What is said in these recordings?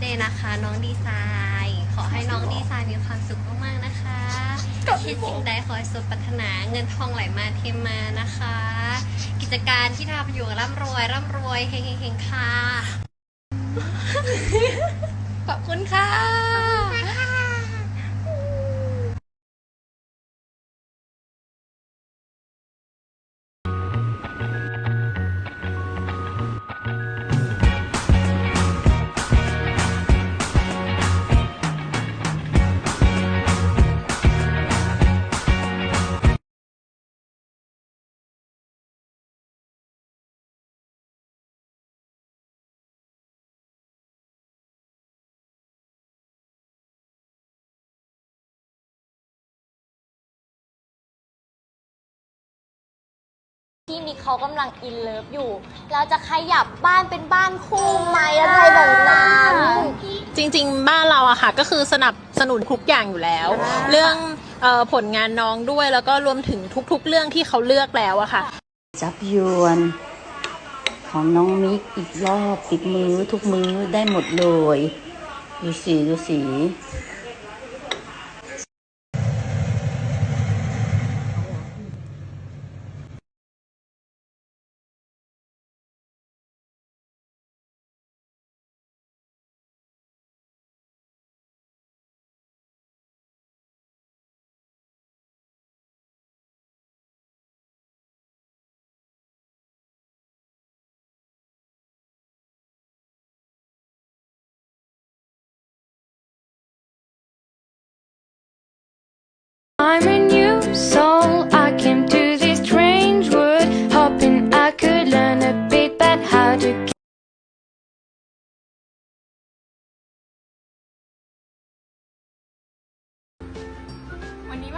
เดย์นะคะน้องดีไซน์ ขอให้น้องดีไซน์มีความสุขมากๆนะคะคิดสิ่งใดขอให้สมปรารถนาเงินทองไหลมาเทมานะคะ กิจการที่ทำอยู่ร่ำรวยร่ำรวยเฮงเฮงๆค่ะ ขอบคุณค่ะ ที่นี่เขากำลังอินเลิฟอยู่เราจะขยับบ้านเป็นบ้านคู่ไหมอะไรแบบนั้นจริงๆ บ้านเราอะค่ะก็คือสนับสนุนทุกอย่างอยู่แล้ว เรื่องเออผลงานน้องด้วยแล้วก็รวมถึงทุกๆ เรื่องที่เขาเลือกแล้วอะค่ะ จับยวน ของน้องมิกอีกรอบติดมือทุกมือได้หมดเลย ดูสีดูสี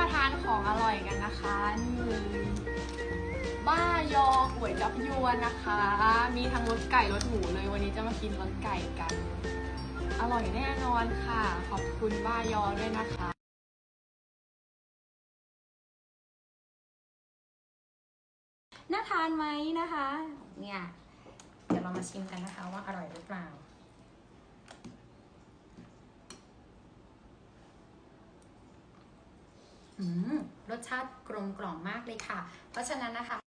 าทานของอร่อยกันนะคะนี่เลยบ้ายอก๋วยจับยวนนะคะ มีทั้งรสไก่รสหมูเลยวันนี้จะมากินรสไก่กัน อร่อยแน่นอนค่ะ ขอบคุณบ้ายอด้วยนะคะน่าทานไหมนะคะ เนี่ย เดี๋ยวเรามาชิมกันนะคะว่าอร่อยหรือเปล่า อืม รสชาติกลมกล่อมมากเลยค่ะ เพราะฉะนั้นนะคะ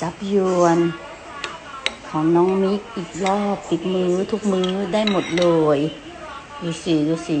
จับยวน ของน้องมิกอีกรอบติดมือทุกมือได้หมดเลย ดูสีดูสี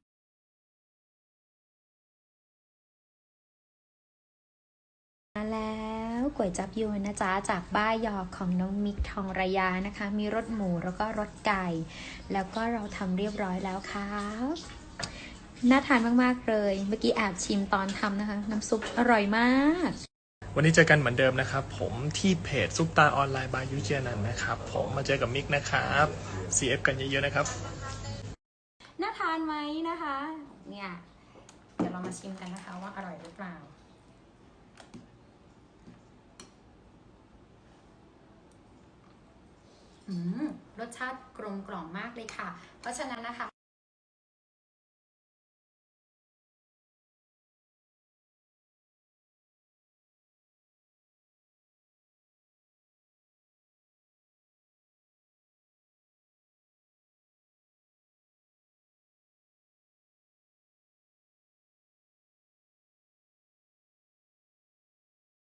ก๋วยจับยวนนะจ๊ะจากบ้ายอของน้องมิกทองระยานะคะ มีรสหมูแล้วก็รสไก่ แล้วก็เราทำเรียบร้อยแล้วครับน่าทานมาก ๆ เลย เมื่อกี้แอบชิมตอนทำนะคะ น้ำซุปอร่อยมาก วันนี้เจอกันเหมือนเดิมนะครับ ผมที่เพจซุปตาออนไลน์บายยูเจียนันนะครับ ผมมาเจอกับมิกนะครับ CF กันเยอะๆนะครับ น่าทานไหมนะคะ เนี่ย เดี๋ยวเรามาชิมกันนะคะว่าอร่อยหรือเปล่า อืม รสชาติกลมกล่อมมากเลยค่ะ เพราะฉะนั้นนะคะ